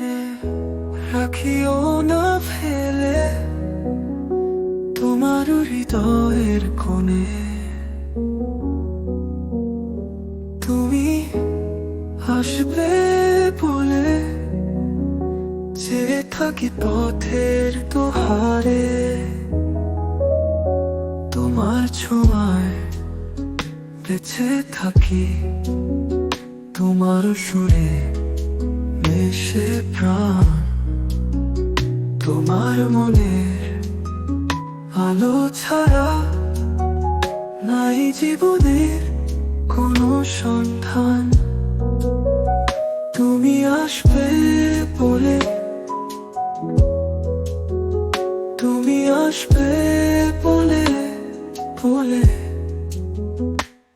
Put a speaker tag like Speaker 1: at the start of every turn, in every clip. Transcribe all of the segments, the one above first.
Speaker 1: করে রাখিও না ফেলে তোমার হৃদয়ের কোণে। তুমি আসবে বলে যে থাকি পথের তোহারে তোমার ছোঁয়ায় বেছে থাকি, তোমার সুরে মেশে প্রাণ। তোমার মনের আলো ছাড়া নাই জীবনের কোনো সন্ধান। তুমি আসবে বলে, তুমি আসবে বলে বলে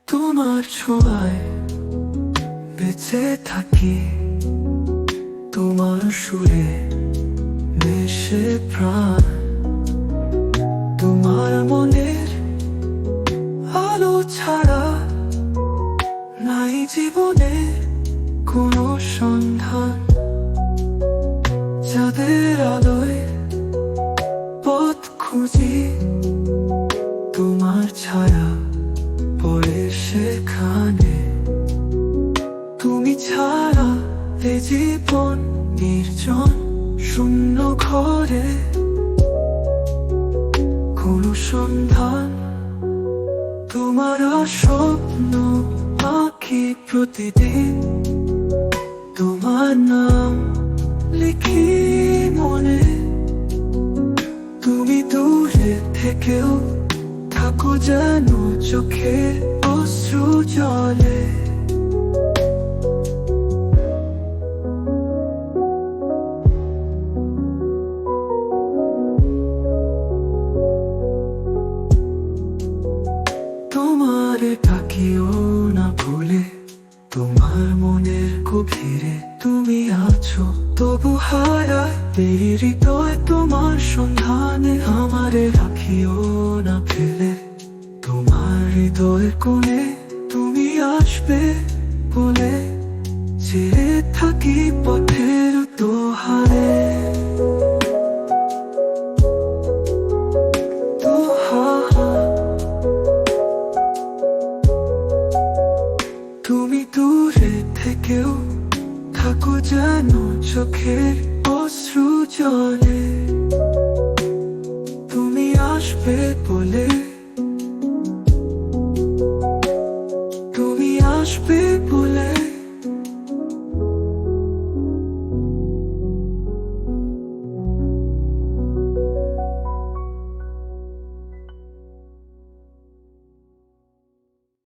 Speaker 1: তোমার ছোঁয়ায় বেঁচে থাকি। তোমার সুরে মেশে প্রাণ। তোমার মনের আলো ছাড়া নাই জীবনে কোনো সন্ধান। যাদের আলোয় পথ খুঁজি তোমার ছায়া পড়ে সেখানে। তুমি ছাড়া এ জীবন নির্জন শূন্য ঘরে, কোনো সন্ধান। তোমার স্বপ্ন আঁকি প্রতিদিন, তোমার নাম লিখি মনে। তুমি দূরে থেকেও থাকো যেন চোখে অশ্রু জলে। তোমার তাকিও না ভুলে, তোমার মনের গভীরে তুমি আছো। তবু হারায় তোমার সন্ধানে, আমারে রাখিও না ফেলে। তোমার হৃদয় কোণে তুমি আসবে বলে যে থাকি পথের তোহারে তোহারা থেকেও থাকো যেন চোখের অশ্রু জলে। তুমি আসবে বলে